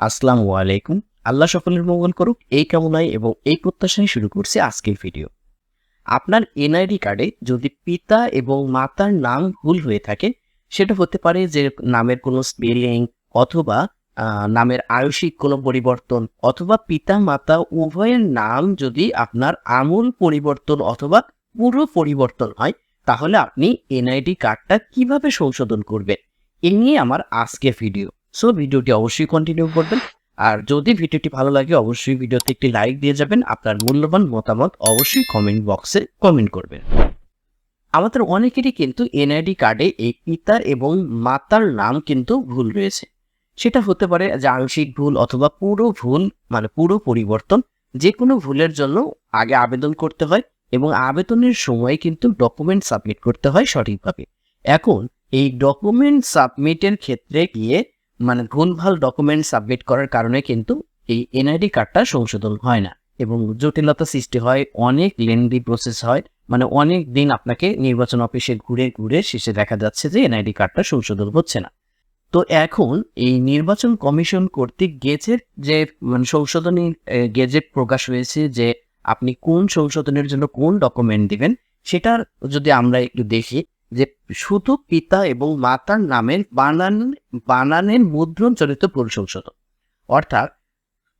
আসসালামু আলাইকুম। আল্লাহ সকলের মঙ্গল করুক। এই কামনায় এবং এই প্রত্যাশায় শুরু করছি আজকের ভিডিও। আপনার এনআইডি কার্ডে যদি পিতা এবং মাতার নাম ভুল হয়ে থাকে, সেটা হতে পারে যে নামের কোনো স্পেলিং অথবা নামের আয়ুষিক কোনো পরিবর্তন অথবা পিতা, মাতা উভয়ের নাম যদি আপনার আমূল পরিবর্তন অথবা পুরো পরিবর্তন হয়, তাহলে আপনি এনআইডি কার্ডটা কীভাবে সংশোধন করবেন? এ নিয়ে আমার আজকে ভিডিও। সো ভিডিওটি অবশ্যই কন্টিনিউ করবেন। আর যদি ভিডিওটি ভালো লাগে, অবশ্যই ভিডিওতে একটি লাইক দিয়ে যাবেন। আপনার মূল্যবান মতামত অবশ্যই কমেন্ট বক্সে কমেন্ট করবেন। আমাদের অনেকেরই কিন্তু এনআইডি কার্ডে এই পিতা এবং মাতার নাম কিন্তু ভুল রয়েছে। সেটা হতে পারে যে আংশিক ভুল অথবা পুরো ভুল মানে পুরো পরিবর্তন। যে কোনো ভুলের জন্য আগে আবেদন করতে হয় এবং আবেদনের সময় কিন্তু ডকুমেন্ট সাবমিট করতে হয় সঠিকভাবে। এখন এই ডকুমেন্ট সাবমিটের ক্ষেত্রে গিয়ে মানে ভুলভাল ডকুমেন্ট সাবমিট করার কারণে কিন্তু এই এনআইডি কার্ডটা সংশোধন হয় না এবং জটিলতা সৃষ্টি হয়, অনেক লেন্দি প্রসেস হয় মানে অনেক দিন আপনাকে নির্বাচন অফিসে ঘুরে ঘুরে শেষে দেখা যাচ্ছে যে এনআইডি কার্ডটা সংশোধন হচ্ছে না। তো এখন এই নির্বাচন কমিশন কর্তৃক গেজেট যে মানে সংশোধনী গেজেট প্রকাশ হয়েছে যে আপনি কোন সংশোধনের জন্য কোন ডকুমেন্ট দিবেন, সেটার যদি আমরা একটু দেখি যে শুধু পিতা এবং মাতার নামের বানান, বানানের মুদ্রণ জনিত ভুল সংশোধন অর্থাৎ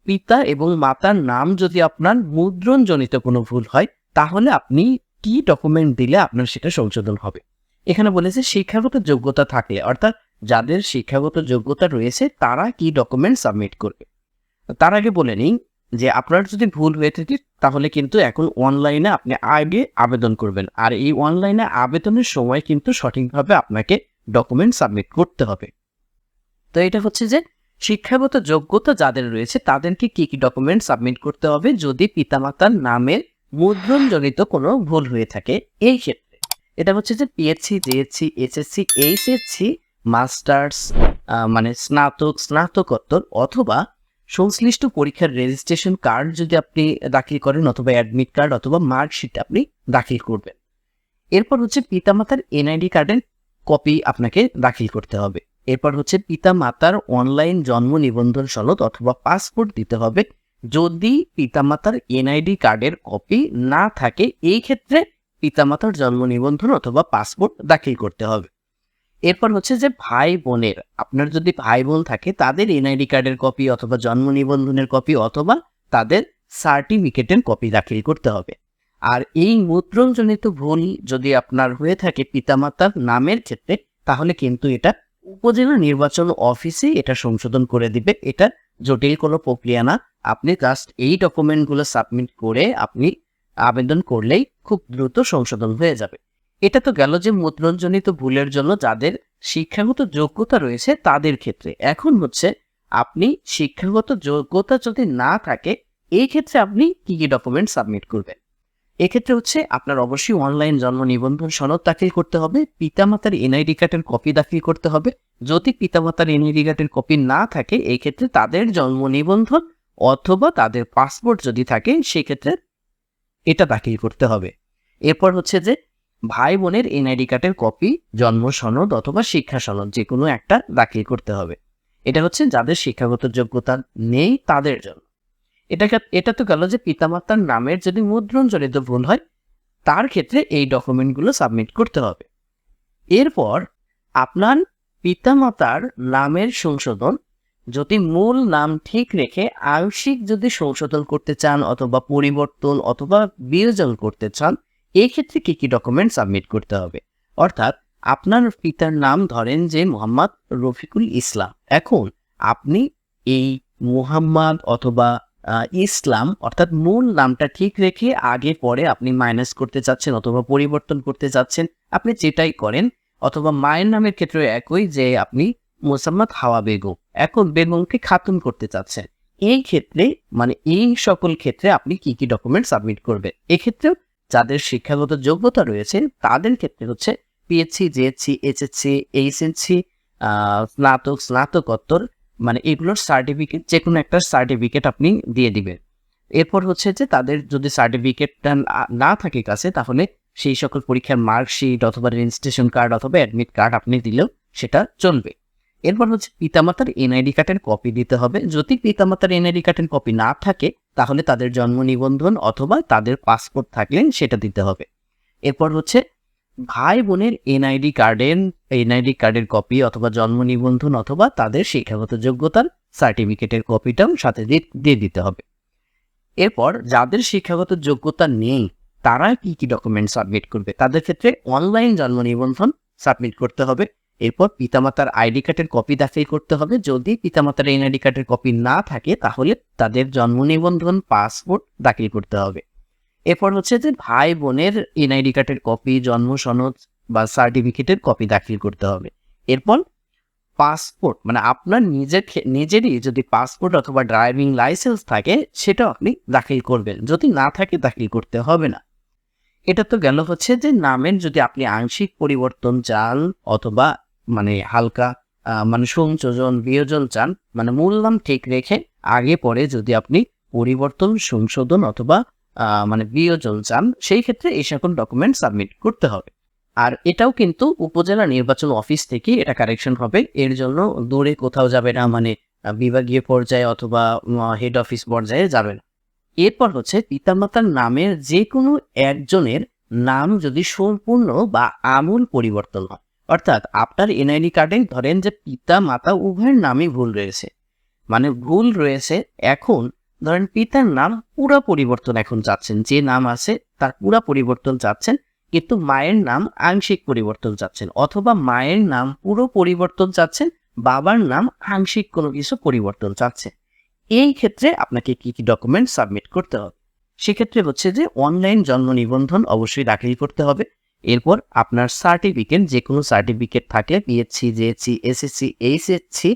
পিতা এবং মাতার নাম যদি আপনার মুদ্রণ জনিত কোনো ভুল হয়, তাহলে আপনি কি ডকুমেন্ট দিলে আপনার সেটা সংশোধন হবে? এখানে বলেছে শিক্ষাগত যোগ্যতা থাকলে অর্থাৎ যাদের শিক্ষাগত যোগ্যতা রয়েছে, তারা কি ডকুমেন্ট সাবমিট করবে? তার আগে বলে নিই যে আপনার যদি ভুল হয়ে থাকে, তাহলে কিন্তু এখন অনলাইনে আপনি আগে আবেদন করবেন। আর এই অনলাইনে আবেদনের সময় কিন্তু সঠিকভাবে আপনাকে ডকুমেন্ট সাবমিট করতে হবে। তো এটা হচ্ছে যে, শিক্ষাগত যোগ্যতা যাদের রয়েছে, তাদেরকে কি কি ডকুমেন্ট সাবমিট করতে হবে যদি পিতামাতার নামের মুদ্রণজনিত কোনো ভুল হয়ে থাকে? এই ক্ষেত্রে। এটা হচ্ছে যে PSC JSC SSC HSC masters মানে স্নাতক, স্নাতকোত্তর অথবা সংশ্লিষ্ট পরীক্ষার রেজিস্ট্রেশন কার্ড যদি আপনি দাখিল করেন অথবা অ্যাডমিট কার্ড অথবা মার্কশিট আপনি দাখিল করবেন। এরপর হচ্ছে পিতামাতার এনআইডি কার্ডের কপি আপনাকে দাখিল করতে হবে। এরপর হচ্ছে পিতামাতার অনলাইন জন্ম নিবন্ধন সনদ অথবা পাসপোর্ট দিতে হবে। যদি পিতামাতার এনআইডি কার্ডের কপি না থাকে, এই ক্ষেত্রে পিতামাতার জন্ম নিবন্ধন অথবা পাসপোর্ট দাখিল করতে হবে। এরপর হচ্ছে যে ভাই বোনের আপনার যদি ভাই বোন থাকে, তাদের এনআইডি কার্ডের কপি অথবা জন্ম নিবন্ধনের কপি অথবা তাদের সার্টিফিকেটের কপি দাখিল করতে হবে। আর এই মুদ্রণজনিত ভুল যদি আপনার হয়ে থাকে পিতামাতার নামের ক্ষেত্রে, তাহলে কিন্তু এটা উপজেলা নির্বাচন অফিসে এটা সংশোধন করে দিবে। এটা জটিল কোনো প্রক্রিয়া না। আপনি জাস্ট এই ডকুমেন্টগুলো সাবমিট করে আপনি আবেদন করলেই খুব দ্রুত সংশোধন হয়ে যাবে। এটা তো গেল যে মুদ্রণজনিত ভুলের জন্য যাদের শিক্ষাগত যোগ্যতা রয়েছে তাদের ক্ষেত্রে। এখন হচ্ছে আপনি শিক্ষাগত যোগ্যতা যদি না থাকে, এই ক্ষেত্রে আপনি কি কি ডকুমেন্ট সাবমিট করবেন? এক্ষেত্রে হচ্ছে আপনার অবশ্যই অনলাইন জন্ম নিবন্ধন সনদ দাখিল করতে হবে, পিতামাতার এনআইডি কার্ডের কপি দাখিল করতে হবে। যদি পিতামাতার এনআইডি কার্ডের কপি না থাকে, এই ক্ষেত্রে তাদের জন্ম নিবন্ধন অথবা তাদের পাসপোর্ট যদি থাকে, সেক্ষেত্রে এটা দাখিল করতে হবে। এরপর হচ্ছে যে ভাই বোনের এনআইডি কার্ডের কপি, জন্ম সনদ অথবা শিক্ষা সনদ যে কোনো একটা দাখিল করতে হবে। এটা হচ্ছে যাদের শিক্ষাগত যোগ্যতা নেই তাদের জন্য। এটা এটা তো গেল যে পিতামাতার নামের যদি মুদ্রণজনিত ভুল হয়, তার ক্ষেত্রে এই ডকুমেন্টগুলো সাবমিট করতে হবে। এরপর আপনার পিতামাতার নামের সংশোধন, যদি মূল নাম ঠিক রেখে আংশিক যদি সংশোধন করতে চান অথবা পরিবর্তন অথবা বিয়োজন করতে চান এই ক্ষেত্রে কি কি ডকুমেন্ট সাবমিট করতে হবে? অর্থাৎ আপনার পিতার নাম ধরেন যে মোহাম্মদ রফিকুল ইসলাম। এখন আপনি এই মুহাম্মদ অথবা ইসলাম অর্থাৎ মূল নামটা ঠিক রেখে আগে পরে আপনি মাইনাস করতে চাচ্ছেন অথবা পরিবর্তন করতে চাচ্ছেন, আপনি যেটাই করেন, অথবা মায়ের নামের ক্ষেত্রে একই যে আপনি মোসাম্মদ হাওয়া বেগম, এখন বেগমকে খাতুন করতে চাচ্ছেন। এই ক্ষেত্রে মানে এই সকল ক্ষেত্রে আপনি কি কি ডকুমেন্ট সাবমিট করবেন? এক্ষেত্রেও যাদের শিক্ষাগত যোগ্যতা রয়েছে, তাদের ক্ষেত্রে হচ্ছে পিএসসি জেএসসি এইচএসসি এইচএসসি স্নাতক, স্নাতকোত্তর মানে এগুলোর সার্টিফিকেট যে কোনো একটা সার্টিফিকেট আপনি দিয়ে দিবেন। এরপর হচ্ছে যে তাদের যদি সার্টিফিকেটটা না থাকে কাছে, তাহলে সেই সকল পরীক্ষার মার্কশিট অথবা রেজিস্ট্রেশন কার্ড অথবা অ্যাডমিট কার্ড আপনি দিলেও সেটা চলবে। এরপর হচ্ছে পিতামাতার এনআইডি কার্ডের কপি দিতে হবে। যদি পিতামাতার এনআইডি কার্ডের কপি না থাকে, তাহলে তাদের জন্ম নিবন্ধন অথবা তাদের পাসপোর্ট থাকলে সেটা দিতে হবে। এরপর হচ্ছে ভাই বোনের এনআইডি কার্ডের এনআইডি কার্ডের কপি অথবা জন্ম নিবন্ধন অথবা তাদের শিক্ষাগত যোগ্যতার সার্টিফিকেটের কপিটাও সাথে দিয়ে দিতে হবে। এরপর যাদের শিক্ষাগত যোগ্যতা নেই, তারা কি কি ডকুমেন্ট সাবমিট করবে? তাদের ক্ষেত্রে অনলাইন জন্ম নিবন্ধন সাবমিট করতে হবে। এরপর পিতামাতার আইডি কার্ডের কপি দাখিল করতে হবে। যদি পিতামাতার এনআইডি কার্ডের কপি না থাকে, তাহলে তাদের জন্ম নিবন্ধন, পাসপোর্ট দাখিল করতে হবে। এরপর হচ্ছে যে ভাই বোনের এনআইডি কার্ডের কপি, জন্ম সনদ বা সার্টিফিকেটের কপি দাখিল করতে হবে। এরপর পাসপোর্ট মানে আপনার নিজের নিজেরই যদি পাসপোর্ট অথবা ড্রাইভিং লাইসেন্স থাকে, সেটাও আপনি দাখিল করবেন। যদি না থাকে, দাখিল করতে হবে না। এটা তো গেল হচ্ছে যে নামের যদি আপনি আংশিক পরিবর্তন চান অথবা মানে হালকা মানে সংযোজন, বিয়োজন চান মানে মূল নাম ঠিক রেখে আগে পরে যদি আপনি পরিবর্তন, সংশোধন অথবা মানে বিয়োজন চান, সেই ক্ষেত্রে এই সকল ডকুমেন্ট সাবমিট করতে হবে। আর এটাও কিন্তু উপজেলা নির্বাচন অফিস থেকে এটা কারেকশন হবে। এর জন্য দূরে কোথাও যাবে না মানে বিভাগীয় পর্যায়ে অথবা হেড অফিস পর্যায়ে যাবে না। এরপর হচ্ছে পিতামাতার নামের যে কোনো একজনের নাম যদি সম্পূর্ণ বা আমূল পরিবর্তন হয়। অর্থাৎ আপনার এনআইডি কার্ডে ধরেন যে পিতা, মাতা উভয়ের নামই ভুল রয়েছে। মানে ভুল রয়েছে, এখন ধরেন পিতার নাম পুরা পরিবর্তন এখন চাচ্ছেন যে নাম আছে, তার পুরা পরিবর্তন চাচ্ছেন কিন্তু মায়ের নাম আংশিক পরিবর্তন চাচ্ছেন অথবা মায়ের নাম পুরো পরিবর্তন চাচ্ছেন বাবার নাম আংশিক কোনো কিছু পরিবর্তন চাচ্ছেন এই ক্ষেত্রে আপনাকে কি কি ডকুমেন্ট সাবমিট করতে হবে? সেক্ষেত্রে হচ্ছে যে অনলাইন জন্ম নিবন্ধন অবশ্যই দাখিল করতে হবে। এরপর আপনার সার্টিফিকেট যে কোনো সার্টিফিকেট থাকলে বিএসসি জেএসসি এসএসসি এইচএসসি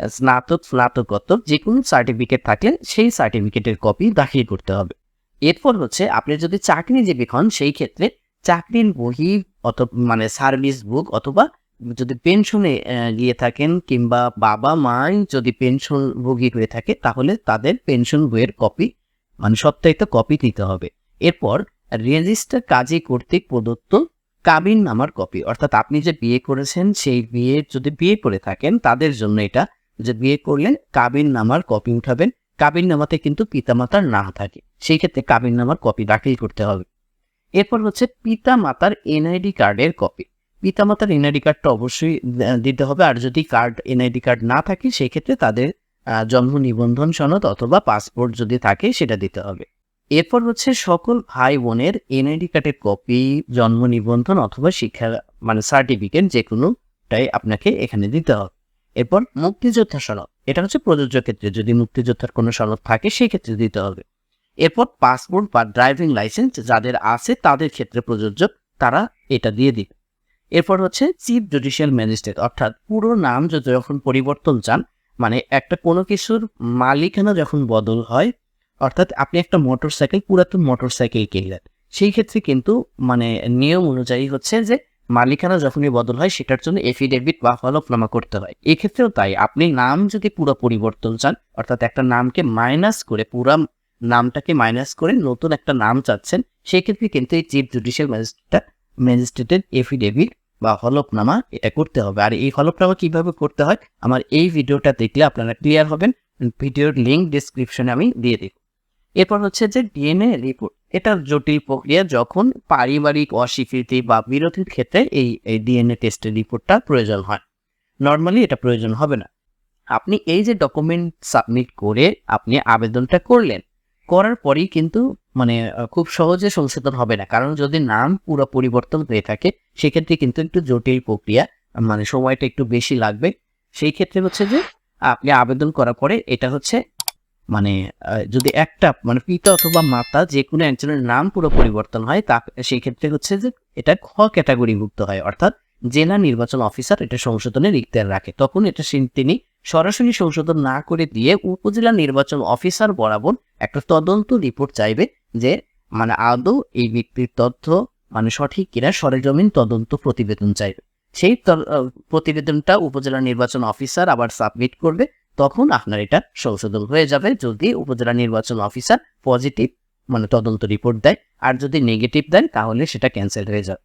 স্নাতক, স্নাতকোত্তর যে কোনো সার্টিফিকেট থাকলে সেই সার্টিফিকেটের কপি দাখিল করতে হবে। এরপর হচ্ছে, আপনি যদি চাকরিজীবী হন, সেই ক্ষেত্রে চাকরির বহি অথবা মানে সার্ভিস বুক অথবা যদি পেনশনে গিয়ে থাকেন কিংবা বাবা, মাই যদি পেনশন ভোগী হয়ে থাকে, তাহলে তাদের পেনশন বইয়ের কপি মানে সপ্তাহিত কপি নিতে হবে। এরপর রেজিস্টার কাজী কর্তৃক প্রদত্ত কাবিন নামার কপি অর্থাৎ আপনি যে বিয়ে করেছেন, সেই বিয়ে যদি বিয়ে করে থাকেন, তাদের জন্য এটা যে বিয়ে করলেন, কাবিন নামার কপি উঠাবেন। কাবিন নামাতে কিন্তু পিতামাতার নাম থাকে। সেই ক্ষেত্রে কাবিন নামার কপি দাখিল করতে হবে। এরপর হচ্ছে পিতা মাতার এনআইডি কার্ডের কপি পিতামাতার এনআইডি কার্ডটা অবশ্যই দিতে হবে। আর যদি কার্ড এনআইডি কার্ড না থাকে সেই ক্ষেত্রে তাদের জন্ম নিবন্ধন সনদ অথবা পাসপোর্ট যদি থাকে, সেটা দিতে হবে। এরপর হচ্ছে সকল ভাই বোনের এনআইডি কার্ডের কপি জন্ম নিবন্ধন অথবা শিক্ষা মানে সার্টিফিকেট যে কোনোটাই আপনাকে এখানে দিতে হবে। এরপর মুক্তিযোদ্ধা সনদ। এটা হচ্ছে প্রযোজ্য ক্ষেত্রে। যদি মুক্তিযোদ্ধার কোনো সনদ থাকে সেই ক্ষেত্রে দিতে হবে। এরপর পাসপোর্ট বা ড্রাইভিং লাইসেন্স যাদের আছে, তাদের ক্ষেত্রে প্রযোজ্য, তারা এটা দিয়ে দিবে। এরপর হচ্ছে চিফ জুডিশিয়াল ম্যাজিস্ট্রেট অর্থাৎ পুরো নাম যদি যখন পরিবর্তন চান মানে একটা কোনো কিছুর মালিকানা যখন বদল হয় অর্থাৎ আপনি একটা মোটর সাইকেল পুরাতন মোটর সাইকেল কিনলেন। সেই ক্ষেত্রে কিন্তু মানে নিয়ম অনুযায়ী হচ্ছে যে, মালিকানা যখনই বদল হয়, সেটার জন্য এফিডেভিট বা হলফনামা করতে হয়। এক্ষেত্রেও তাই। আপনি নাম যদি পুরো পরিবর্তন চান, অর্থাৎ একটা নামকে মাইনাস করে, পুরা নামটাকে মাইনাস করে নতুন একটা নাম চাচ্ছেন, সেক্ষেত্রে কিন্তু এই চিফ জুডিশিয়াল ম্যাজিস্ট্রেট ম্যাজিস্ট্রেটের এফিডেভিট বা হলফনামা এটা করতে হবে। আর এই হলফনামা কীভাবে করতে হয়, আমার এই ভিডিওটা দেখলে আপনারা ক্লিয়ার হবেন। ভিডিওর লিঙ্ক ডিসক্রিপশনে আমি দিয়ে দিব। এরপর হচ্ছে যে ডিএনএ রিপোর্ট এটা জটিল প্রক্রিয়া যখন পারিবারিক অস্বীকৃতি বা বিরোধীর ক্ষেত্রে এই ডিএনএ টেস্টের রিপোর্টটা প্রয়োজন হয়। নর্মালি এটা প্রয়োজন হবে না। আপনি এই যে ডকুমেন্ট সাবমিট করে আপনি আবেদনটা করলেন, করার পরেই কিন্তু মানে খুব সহজে সংশোধন হবে না। কারণ যদি নাম পুরো পরিবর্তন হয়ে থাকে, সেক্ষেত্রে কিন্তু একটু জটিল প্রক্রিয়া মানে সময়টা একটু বেশি লাগবে। সেই ক্ষেত্রে হচ্ছে যে আপনি আবেদন করার পরে এটা হচ্ছে মানে যদি একটা মানে পিতা অথবা মাতা যে কোনো একজনের নাম পুরো পরিবর্তন হয়, তা সেই ক্ষেত্রে হচ্ছে যে এটা খ ক্যাটাগরিভুক্ত হয়। অর্থাৎ জেলা নির্বাচন অফিসার এটা সংশোধনের ইখতিয়ার রাখে। তখন এটা তিনি সরাসরি সংশোধন না করে দিয়ে উপজেলা নির্বাচন অফিসার বরাবর একটা তদন্ত রিপোর্ট চাইবে যে মানে আদৌ এই ব্যক্তির তথ্য মানে সঠিক কিনা সরেজমিন তদন্ত প্রতিবেদন চাইবে। সেই প্রতিবেদনটা উপজেলা নির্বাচন অফিসার আবার সাবমিট করবে। তখন আপনার এটা সংশোধন হয়ে যাবে যদি উপজেলা নির্বাচন অফিসার পজিটিভ মানে তদন্ত রিপোর্ট দেয়, আর যদি নেগেটিভ দেন তাহলে সেটা ক্যান্সেল হয়ে যাবে।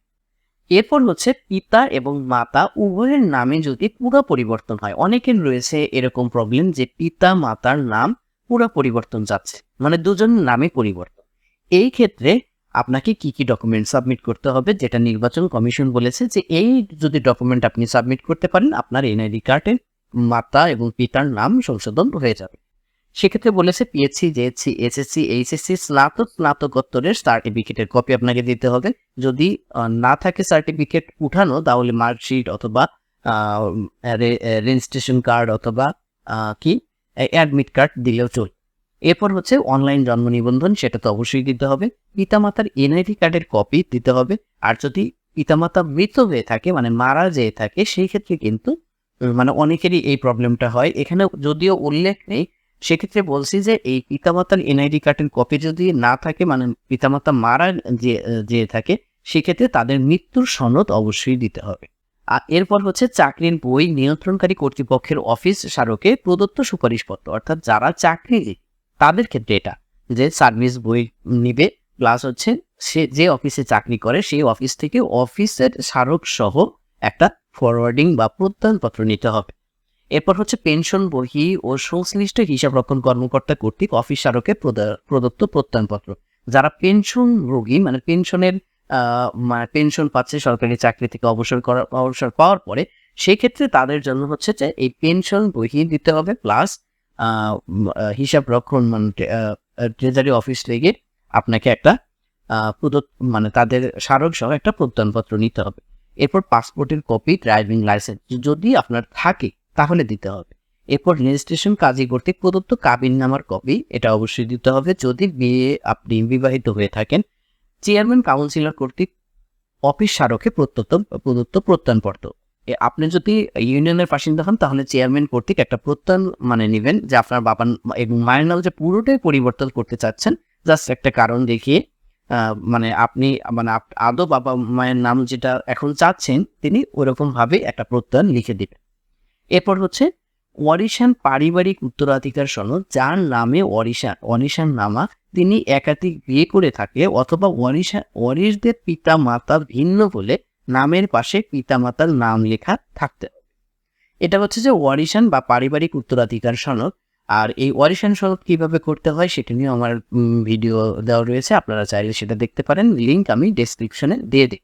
এরপর হচ্ছে পিতা এবং মাতা উভয়ের নামে যদি পুরো পরিবর্তন হয় অনেকের রয়েছে এরকম প্রবলেম যে পিতা মাতার নাম পুরো পরিবর্তন যাচ্ছে মানে দুজন নামে পরিবর্তন। এই ক্ষেত্রে আপনাকে কি কি ডকুমেন্ট সাবমিট করতে হবে, যেটা নির্বাচন কমিশন বলেছে যে এই যদি ডকুমেন্ট আপনি সাবমিট করতে পারেন, আপনার এনআইডি কার্ডের মাতা এবং পিতার নাম সংশোধন হয়ে যাবে। সেক্ষেত্রে বলেছে পিএসসি জেএসসি এসএসসি এইচএসসি স্নাতক স্নাতকোত্তরের সার্টিফিকেটের কপি আপনাকে দিতে হবে। যদি না থাকে সার্টিফিকেট উঠানো, তাহলে মার্কশিট অথবা রেজিস্ট্রেশন কার্ড অথবা কি অ্যাডমিট কার্ড দিলেও চল এরপর হচ্ছে অনলাইন জন্ম নিবন্ধন, সেটা তো অবশ্যই দিতে হবে। পিতামাতার এনআইডি কার্ডের কপি দিতে হবে। আর যদি পিতামাতা মৃত হয়ে থাকে মানে মারা যেয়ে থাকে, সেই ক্ষেত্রে কিন্তু মানে অনেকেরই এই প্রবলেমটা হয়। এখানে যদিও উল্লেখ নেই, সেক্ষেত্রে বলছি যে এই পিতামাতার এনআইডি কার্ডের কপি যদি না থাকে মানে পিতামাতা মারা যে যে থাকে, সেক্ষেত্রে তাদের মৃত্যুর সনদ অবশ্যই দিতে হবে। আর এরপর হচ্ছে চাকরির বই নিয়ন্ত্রণকারী কর্তৃপক্ষের অফিস স্মারকে প্রদত্ত সুপারিশপত্র, অর্থাৎ যারা চাকরি তাদের ক্ষেত্রে এটা যে সার্ভিস বই নিবে, প্লাস হচ্ছে সে যে অফিসে চাকরি করে, সেই অফিস থেকে অফিসের স্মারক সহ একটা ফরওয়ার্ডিং বা প্রত্যয়নপত্র নিতে হবে। এরপর হচ্ছে পেনশন বহি ও সংশ্লিষ্ট হিসাবরক্ষণ কর্মকর্তা কর্তৃক অফিস স্মারকে প্রদা- প্রদত্ত প্রত্যয়নপত্র। যারা পেনশন রোগী মানে পেনশনের মানে পেনশন পাচ্ছে সরকারি চাকরি থেকে অবসর করা, অবসর পাওয়ার পরে সেই ক্ষেত্রে তাদের জন্য হচ্ছে যে এই পেনশন বহি দিতে হবে প্লাস হিসাব রক্ষণ মানে ট্রেজারি অফিস থেকে আপনাকে একটা প্রদত্ত মানে তাদের স্মারক সহ একটা প্রত্যয়নপত্র নিতে হবে। এরপর পাসপোর্টের কপি, ড্রাইভিং লাইসেন্স যদি আপনার থাকে, তাহলে দিতে হবে। এরপর রেজিস্ট্রেশন কাজী কর্তৃক প্রদত্ত কাবিন নামার কপি, এটা অবশ্যই দিতে হবে। যদি বিয়ে, আপনি বিবাহিত হয়ে থাকেন, চেয়ারম্যান, কাউন্সিলর কর্তৃক অফিস স্মারকে প্রত্যত্ত প্রদত্ত প্রত্যয়নপত্র। এ, আপনি যদি ইউনিয়নের বাসিন্দা হন, তাহলে চেয়ারম্যান কর্তৃক একটা প্রত্যয়ন মানে নেবেন যে আপনার বাবার এবং মায়ের নাম যে পুরোটাই পরিবর্তন করতে চাচ্ছেন, জাস্ট একটা কারণ দেখিয়ে মানে আপনি মানে আদৌ বাবা মায়ের নাম যেটা এখন চাচ্ছেন, তিনি ওরকম ভাবে একটা প্রত্যয়ন লিখে দিবেন। এরপর হচ্ছে ওয়ারিশান পারিবারিক উত্তরাধিকার সনদ, যার নামে ওয়ারিশা ওয়ারিশান নামা তিনি একাধিক বিয়ে করে থাকলে অথবা ওয়ারিশা ওয়ারিশদের পিতা মাতা ভিন্ন বলে নামের পাশে পিতা মাতার নাম লেখা থাকতে এটা হচ্ছে যে ওয়ারিশান বা পারিবারিক উত্তরাধিকার সনদ আর এই ওয়ারিশান সনদ কীভাবে করতে হয় সেটা নিয়ে আমার ভিডিও দেওয়া রয়েছে। আপনারা চাইলে সেটা দেখতে পারেন। লিঙ্ক আমি ডেসক্রিপশনে দিয়ে দিই।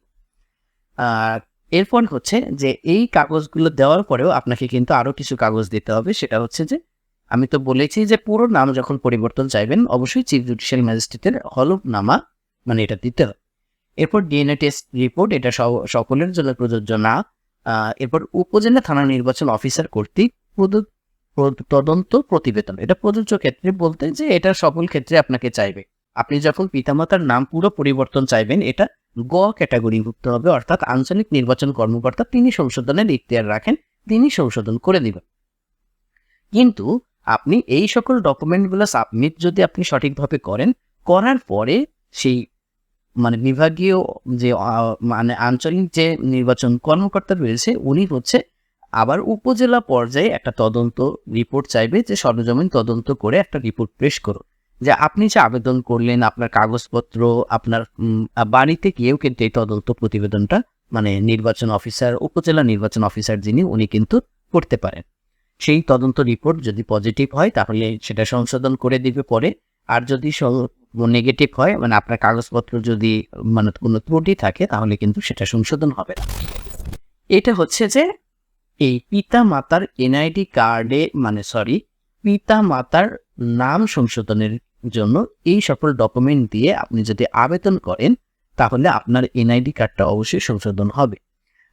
আর এরপর হচ্ছে যে, এই কাগজগুলো দেওয়ার পরেও আপনাকে কিন্তু আরও কিছু কাগজ দিতে হবে। সেটা হচ্ছে যে, আমি তো বলেছি যে, পুরো নাম যখন পরিবর্তন চাইবেন, অবশ্যই চিফ জুডিশিয়াল ম্যাজিস্ট্রেটের হলফনামা মানে এটা দিতে হবে। এরপর ডিএনএ টেস্ট রিপোর্ট এটা সকলের জন্য প্রযোজ্য না। এরপর উপজেলা থানা নির্বাচন অফিসার কর্তৃক প্রদ- প্রদ- তদন্ত প্রতিবেদন। এটা প্রযোজ্য ক্ষেত্রে বলতে যে এটা সকল ক্ষেত্রে আপনাকে চাইবে। আপনি যখন পিতামাতার নাম পুরো পরিবর্তন চাইবেন, এটা গ ক্যাটাগরিভুক্ত হবে, অর্থাৎ আঞ্চলিক নির্বাচন কর্মকর্তা তিনি সংশোধনের ইখতিয়ার রাখেন, তিনি সংশোধন করে দিবেন। কিন্তু আপনি এই সকল ডকুমেন্টগুলো সাবমিট যদি আপনি সঠিকভাবে করেন, করার পরে সেই মানে বিভাগীয় যে মানে আঞ্চলিক যে নির্বাচন কর্মকর্তা রয়েছে, উনি হচ্ছে আবার উপজেলা পর্যায়ে একটা তদন্ত রিপোর্ট চাইবে যে সরজমিন তদন্ত করে একটা রিপোর্ট পেশ করুন। যে আপনি যে আবেদন করলেন, আপনার কাগজপত্র, আপনার বাড়িতে গিয়েও কিন্তু এই তদন্ত প্রতিবেদনটা মানে নির্বাচন অফিসার উপজেলা নির্বাচন অফিসার যিনি, উনি কিন্তু করতে পারেন। সেই তদন্ত রিপোর্ট যদি পজিটিভ হয়, তাহলে সেটা সংশোধন করে দিবে পরে। আর যদি নেগেটিভ হয় মানে আপনার কাগজপত্র যদি মানে কোনো ত্রুটি থাকে, তাহলে কিন্তু সেটা সংশোধন হবে না। এটা হচ্ছে যে এই পিতা মাতার এনআইডি কার্ডে মানে সরি পিতা মাতার নাম সংশোধনের জন্য এই সকল ডকুমেন্ট দিয়ে আপনি যদি আবেদন করেন, তাহলে আপনার এনআইডি কার্ডটা অবশ্যই সংশোধন হবে।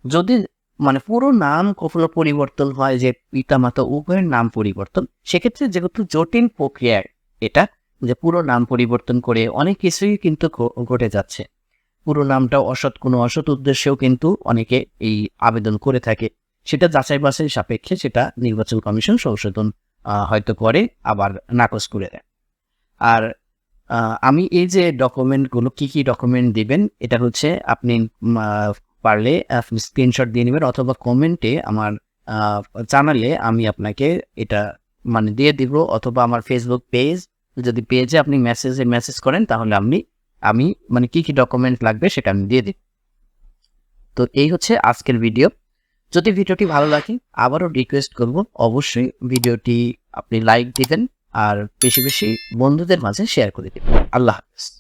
যদি মানে পুরো নাম কখনো পরিবর্তন হয়, যে পিতা মাতা উভয়ের নাম পরিবর্তন, সেক্ষেত্রে যেহেতু জটিল প্রক্রিয়া এটা, যে পুরো নাম পরিবর্তন করে অনেক কিছুই কিন্তু ঘটে যাচ্ছে। পুরো নামটা অসৎ, কোনো অসৎ উদ্দেশ্যেও কিন্তু অনেকে এই আবেদন করে থাকে। সেটা যাচাই বাছাই সাপেক্ষে সেটা নির্বাচন কমিশন সংশোধন হয়তো করে, আবার নাকচ করে দেয়। আর আমি এই যে ডকুমেন্টগুলো কি কি ডকুমেন্ট দিবেন, এটা হচ্ছে আপনি পারলে স্ক্রিনশট দিয়ে নেবেন অথবা কমেন্টে আমার জানালে আমি আপনাকে এটা মানে দিয়ে দিব অথবা আমার ফেসবুক পেজ যদি পেজে আপনি মেসেজে মেসেজ করেন তাহলে আপনি, আমি মানে কি কি ডকুমেন্ট লাগবে সেটা আমি দিয়ে দিই। তো এই হচ্ছে আজকের ভিডিও যদি ভিডিওটি ভালো লাগে, আবারও রিকোয়েস্ট করব, অবশ্যই ভিডিওটি আপনি লাইক দিবেন আর বেশি বেশি বন্ধুদের মাঝে শেয়ার করে দেবেন। আল্লাহ হাফিজ।